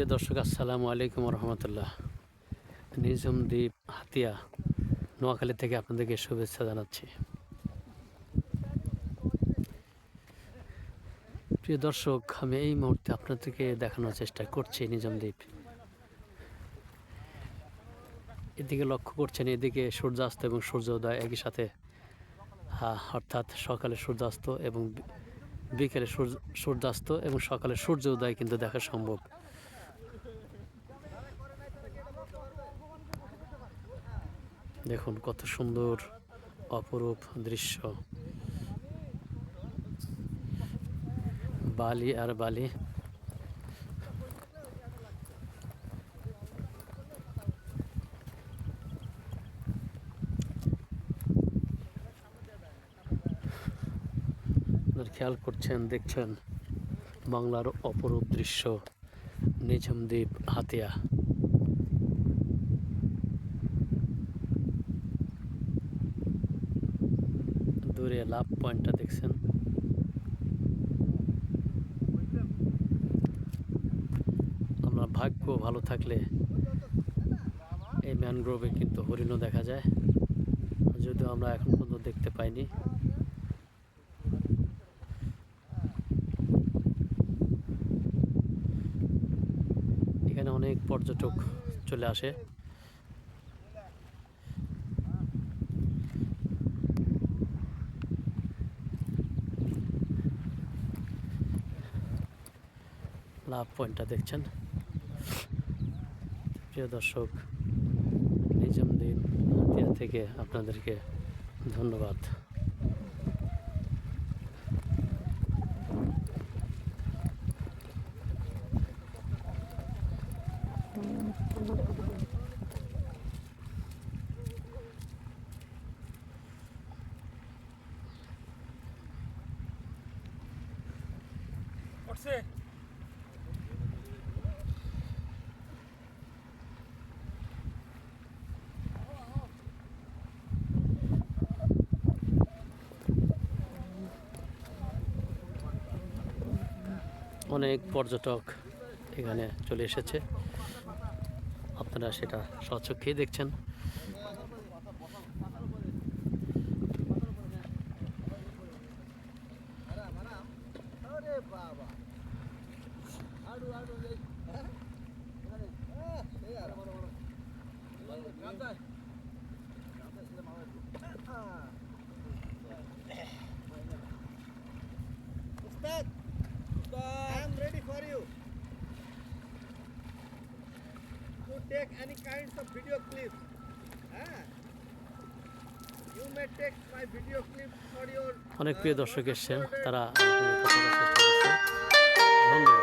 প্রিয় দর্শক, আসসালামু আলাইকুম রহমতুল্লাহ। নিজম দ্বীপ হাতিয়া, নোয়াখালী থেকে আপনাদেরকে শুভেচ্ছা জানাচ্ছি। প্রিয় দর্শক, আমি এই মুহূর্তে আপনাদেরকে দেখানোর চেষ্টা করছি নিজম দ্বীপ। এদিকে লক্ষ্য করছেন, এদিকে সূর্যাস্ত এবং সূর্যোদয় একই সাথে। অর্থাৎ সকালে সূর্যাস্ত এবং বিকেলে সূর্য, সূর্যাস্ত এবং সকালে সূর্য উদয় কিন্তু দেখা সম্ভব। দেখুন কত সুন্দর অপরূপ দৃশ্য। বালি আর বালি। খেয়াল করছেন, দেখছেন বাংলার অপরূপ দৃশ্য নিঝুম দ্বীপ হাতিয়া। দূরে লাভ পয়েন্টটা দেখছেন। আমরা ভাগ্য ভালো থাকলে এই ম্যানগ্রোভে কিন্তু হরিণও দেখা যায়, যদিও আমরা এখন পর্যন্ত দেখতে পাইনি। এখানে অনেক পর্যটক চলে আসে। লাভ পয়েন্টটা দেখছেন। প্রিয় দর্শক নিজম দ্বীপ হাতিয়া থেকে আপনাদেরকে ধন্যবাদ। উঠছে। অনেক পর্যটক এখানে চলে এসেছে। আপনারা সেটা স্বচক্ষেই দেখছেন। Ustad, take any kinds of video clips. Ah. You may take my video clips for your অনেক প্রিয় দর্শক এসছেন তারা ধন্যবাদ